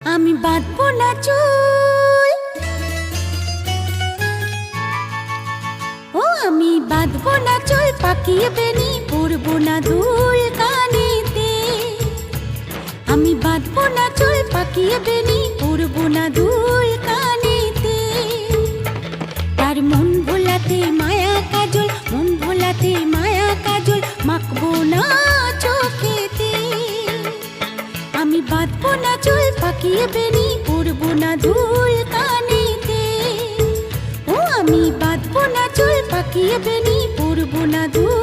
আমি বাঁধবো না চুল। ও, আমি বাঁধবো না চুল, পাকিয়ে বেনি পড়ব না দুল কানিতে। আমি বাঁধবো না চুল, পাকিয়ে বেনি পড়ব না দুল বাঁধবো না চুল, পাকিয়ে বেনি, উড়বো না ধুল কানেতে। ও আমি বাঁধবো না চুল, পাকিয়ে বেনি, উড়বো না ধুল